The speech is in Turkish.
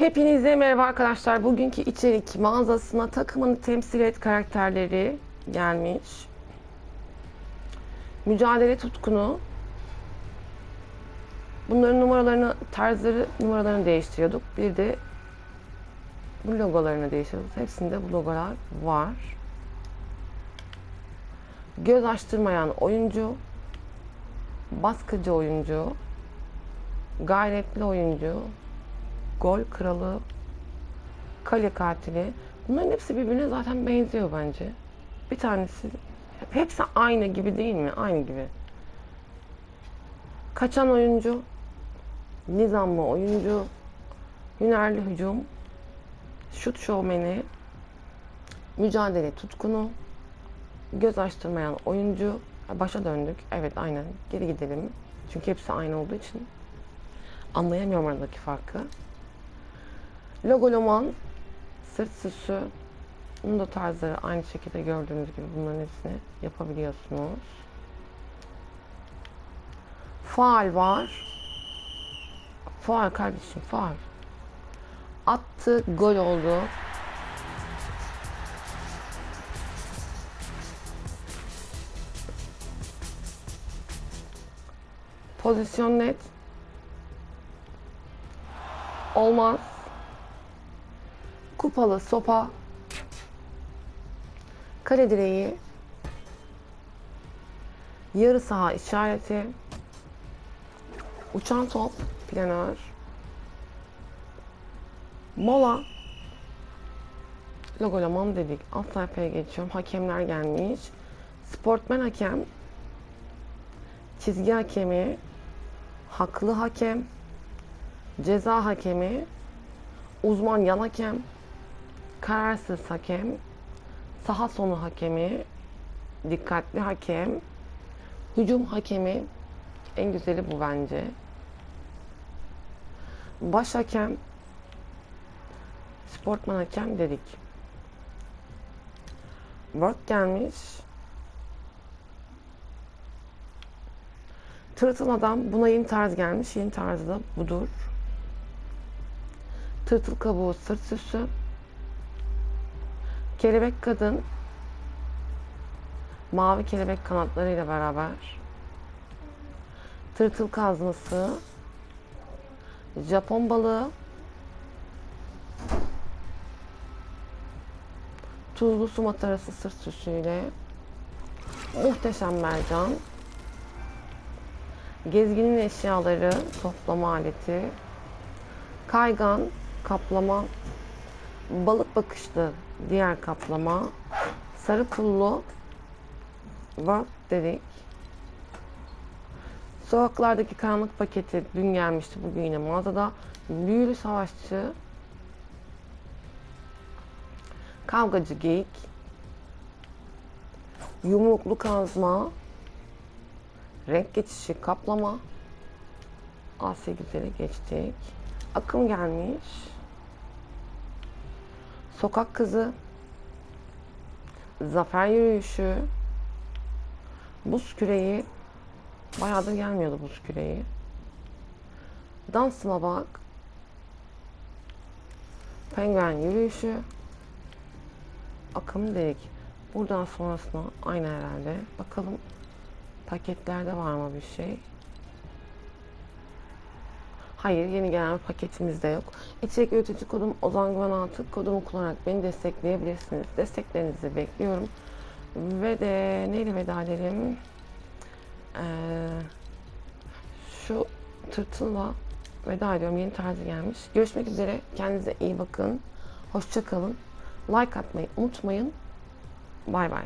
Hepinize merhaba arkadaşlar. Bugünkü içerik mağazasına takımını temsil et karakterleri gelmiş. Mücadele tutkunu. Bunların numaralarını, tarzları numaralarını değiştiriyorduk. Bir de bu logolarını değiştiriyorduk. Hepsinde bu logolar var. Göz açtırmayan oyuncu. Baskıcı oyuncu. Gayretli oyuncu gol kralı, kale katili. Bunların hepsi birbirine zaten benziyor bence. Bir tanesi, hepsi aynı gibi değil mi? Aynı gibi. Kaçan oyuncu, nizamlı oyuncu, hünerli hücum, şut şovmeni, mücadele tutkunu, göz açtırmayan oyuncu. Başa döndük. Evet aynen. Geri gidelim. Çünkü hepsi aynı olduğu için anlayamıyorum aradaki farkı. Logoloman, sırt süsü, bunun da tarzları aynı şekilde gördüğünüz gibi bunların hepsini yapabiliyorsunuz. Faal var. Faal kardeşim faal. Attı, gol oldu. Pozisyon net. Olmaz. Kupalı sopa. Kale direği. Yarı saha işareti. Uçan top. Planör. Mola. Logolaman dedik. Alt sayfaya geçiyorum. Hakemler gelmiş. Sportmen hakem. Çizgi hakemi. Haklı hakem. Ceza hakemi. Uzman yan hakem. Kararsız hakem. Saha sonu hakemi. Dikkatli hakem. Hücum hakemi. En güzeli bu bence. Baş hakem. Sportman hakem dedik. Work gelmiş. Tırtıl adam buna yeni tarz gelmiş. Yeni tarzı da budur. Tırtıl kabuğu sırt süsü. Kelebek kadın mavi kelebek kanatlarıyla beraber tırtıl kazması Japon balığı tuzlu su matarası sırt süsüyle muhteşem mercan gezginin eşyaları toplama aleti kaygan kaplama balık bakışlı diğer kaplama sarı pullu var dedik. Sokaklardaki karanlık paketi dün gelmişti bugün yine mağazada. Büyülü savaşçı kavgacı geyik yumruklu kazma renk geçişi kaplama Asya güzeli geçtik. Akım gelmiş. Sokak kızı. Zafer yürüyüşü. Buz küreği. Bayağıdır gelmiyordu buz küreği. Dansıma bak. Penguen yürüyüşü. Akım dedik. Buradan sonrasına aynı herhalde. Bakalım paketlerde var mı bir şey? Hayır, yeni gelen paketimizde yok. İçerik üretici kodum Ozan Güven Altı. Kodumu kullanarak beni destekleyebilirsiniz. Desteklerinizi bekliyorum. Ve de neyle veda edelim? Ee, şu tırtılla veda ediyorum. Yeni tarzı gelmiş. Görüşmek üzere. Kendinize iyi bakın. Hoşça kalın. Like atmayı unutmayın. Bay bay.